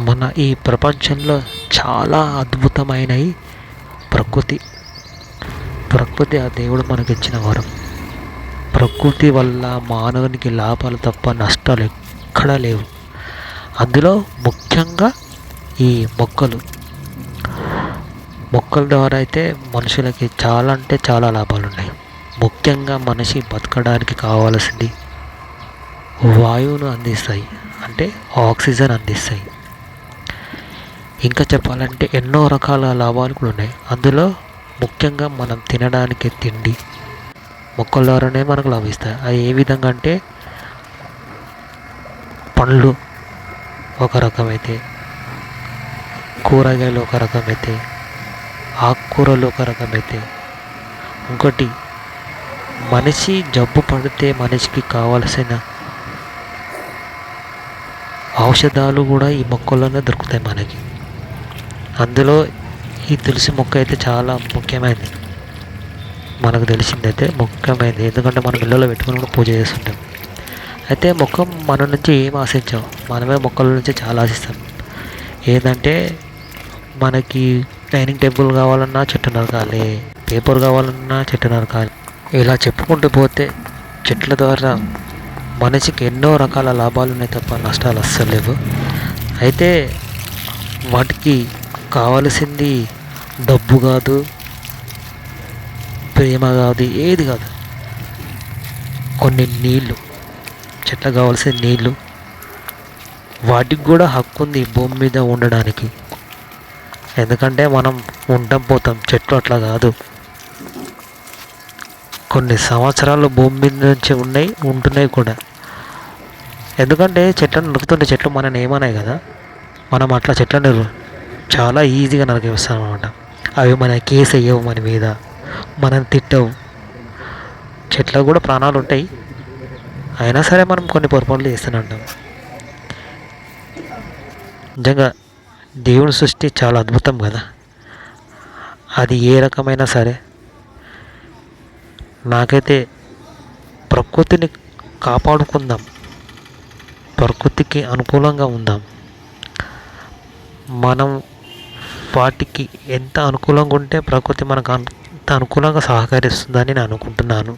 మన ఈ ప్రపంచంలో చాలా అద్భుతమైనవి ప్రకృతి. ప్రకృతి ఆ దేవుడు మనకి ఇచ్చిన వరం. ప్రకృతి వల్ల మానవునికి లాభాలు తప్ప నష్టాలు ఎక్కడా లేవు. అందులో ముఖ్యంగా ఈ మొక్కలు. మొక్కల ద్వారా అయితే మనుషులకి చాలా అంటే చాలా లాభాలు ఉన్నాయి ముఖ్యంగా మనిషి బతకడానికి కావాల్సింది వాయువును అందిస్తాయి. అంటే ఆక్సిజన్ అందిస్తాయి. ఇంకా చెప్పాలంటే ఎన్నో రకాల లాభాలు కూడా ఉన్నాయి అందులో ముఖ్యంగా మనం తినడానికి తిండి మొక్కల ద్వారానే మనకు లభిస్తాయి. అవి ఏ విధంగా అంటే పండ్లు ఒక రకమైతే కూరగాయలు ఒక రకమైతే ఆకుకూరలు ఒక రకమైతే. ఇంకోటి మనిషి జబ్బు పడితే మనిషికి కావలసిన ఔషధాలు కూడా ఈ మొక్కల్లోనే దొరుకుతాయి మనకి. అందులో ఈ తులసి మొక్క అయితే చాలా ముఖ్యమైనది. మనకు తెలిసిందైతే ముఖ్యమైనది. ఎందుకంటే మనం ఇళ్ళలో పెట్టుకుని కూడా పూజ చేస్తుంటాం. అయితే మొక్క మన నుంచి ఏం ఆశించాం? మనమే మొక్కల నుంచి చాలా ఆశిస్తాం. ఏంటంటే మనకి డైనింగ్ టేబుల్ కావాలన్నా చెట్టు నరకాలి పేపర్ కావాలన్నా చెట్టు నరకాలి ఇలా చెప్పుకుంటూ పోతే చెట్ల ద్వారా మనిషికి ఎన్నో రకాల లాభాలు ఉన్నాయి తప్ప నష్టాలు అస్సలు లేవు. అయితే వాటికి కావలసింది డబ్బు కాదు ప్రేమ కాదు ఏది కాదు. కొన్ని నీళ్ళు చెట్లకు కావాల్సిన నీళ్ళు వాటికి కూడా హక్కు ఉంది భూమి మీద ఉండడానికి. ఎందుకంటే మనం ఉంటాం పోతాం చెట్లు అట్లా కాదు. కొన్ని సంవత్సరాలు భూమి మీద నుంచి ఉన్నాయి ఉంటున్నాయి కూడా. ఎందుకంటే చెట్లను నరుకుతుంటే చెట్లు మనని ఏమన్నాయి కదా? మనం అట్లా చెట్లను చాలా ఈజీగా నరికేస్తాం అనమాట అవి మన కేసు అయ్యవు మన మీద. మనం తిట్టవు. చెట్లకు కూడా ప్రాణాలు ఉంటాయి. అయినా సరే మనం కొన్ని పొరపాట్లు చేస్తూనే ఉంటాం. నిజంగా దేవుని సృష్టి చాలా అద్భుతం కదా. అది ఏ రకమైనా సరే నాకైతే ప్రకృతిని కాపాడుకుందాం. ప్రకృతికి అనుకూలంగా ఉందాం. మనం వాటికి ఎంత అనుకూలంగా ఉంటే ప్రకృతి మనకు అంత అనుకూలంగా సహకరిస్తుందని నేను అనుకుంటున్నాను.